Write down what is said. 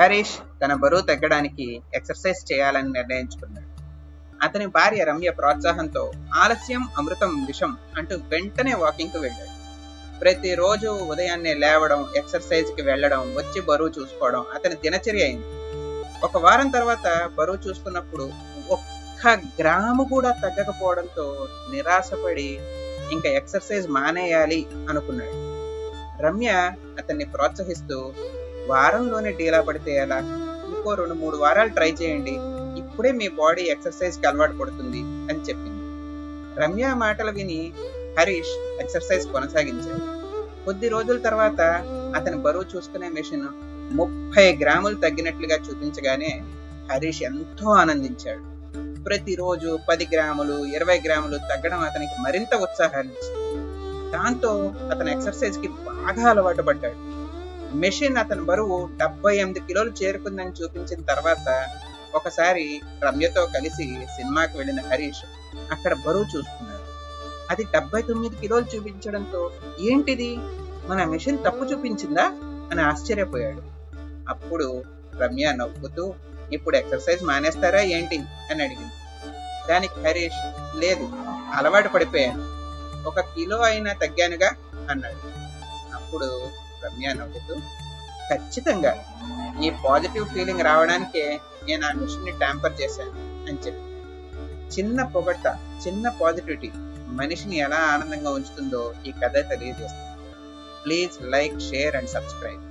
హరీష్ తన బరువు తగ్గడానికి ఎక్సర్సైజ్ చేయాలని నిర్ణయించుకున్నాడు. అతని భార్య రమ్య ప్రోత్సాహంతో ఆలస్యం అమృతం విషం అంటూ వెంటనే వాకింగ్కి వెళ్ళాడు. ప్రతిరోజు ఉదయాన్నే లేవడం ఎక్సర్సైజ్కి వెళ్ళడం వచ్చి బరువు చూసుకోవడం అతని దినచర్య అయింది. ఒక వారం తర్వాత బరువు చూస్తున్నప్పుడు ఒక్క గ్రాము కూడా తగ్గకపోవడంతో నిరాశపడి ఇంకా ఎక్సర్సైజ్ మానేయాలి అనుకున్నాడు. రమ్య అతన్ని ప్రోత్సహిస్తూ వారంలోనే డీలా పడితే ఎలా? ఇంకో రెండు మూడు వారాలు ట్రై చేయండి. ఇప్పుడే మీ బాడీ ఎక్సర్సైజ్కి అలవాటు పడుతుంది అని చెప్పింది. రమ్య మాటలు విని హరీష్ ఎక్సర్సైజ్ కొనసాగించాడు. కొద్ది రోజుల తర్వాత అతని బరువు చూసుకునే మెషిన్ ముప్పై గ్రాములు తగ్గినట్లుగా చూపించగానే హరీష్ ఎంతో ఆనందించాడు. ప్రతిరోజు పది గ్రాములు ఇరవై గ్రాములు తగ్గడం అతనికి మరింత ఉత్సాహాన్ని దాంతో అతను ఎక్సర్సైజ్కి బాగా అలవాటు పడ్డాడు. మెషిన్ అతని బరువు డెబ్బై ఎనిమిది కిలోలు చేరుకుందని చూపించిన తర్వాత ఒకసారి రమ్యతో కలిసి సినిమాకి వెళ్ళిన హరీష్ అక్కడ బరువు చూసుకున్నాడు అది డెబ్బై తొమ్మిది కిలోలు చూపించడంతో ఏంటిది? మన మెషిన్ తప్పు చూపించిందా? అని ఆశ్చర్యపోయాడు. అప్పుడు రమ్య నవ్వుతూ ఇప్పుడు ఎక్సర్సైజ్ మానేస్తారా ఏంటి? అని అడిగింది. దానికి హరీష్ లేదు అలవాటు పడిపోయాను. ఒక కిలో అయినా తగ్గానుగా? అన్నాడు. అప్పుడు రమ్య నవ్వుతూ ఖచ్చితంగా ఈ పాజిటివ్ ఫీలింగ్ రావడానికే నేను ఆ మిషన్ని ట్యాంపర్ చేశాను అని చెప్పి. చిన్న పొగట్ట చిన్న పాజిటివిటీ మనిషిని ఎలా ఆనందంగా ఉంచుతుందో ఈ కథ తెలియజేస్తుంది. Please like share and subscribe.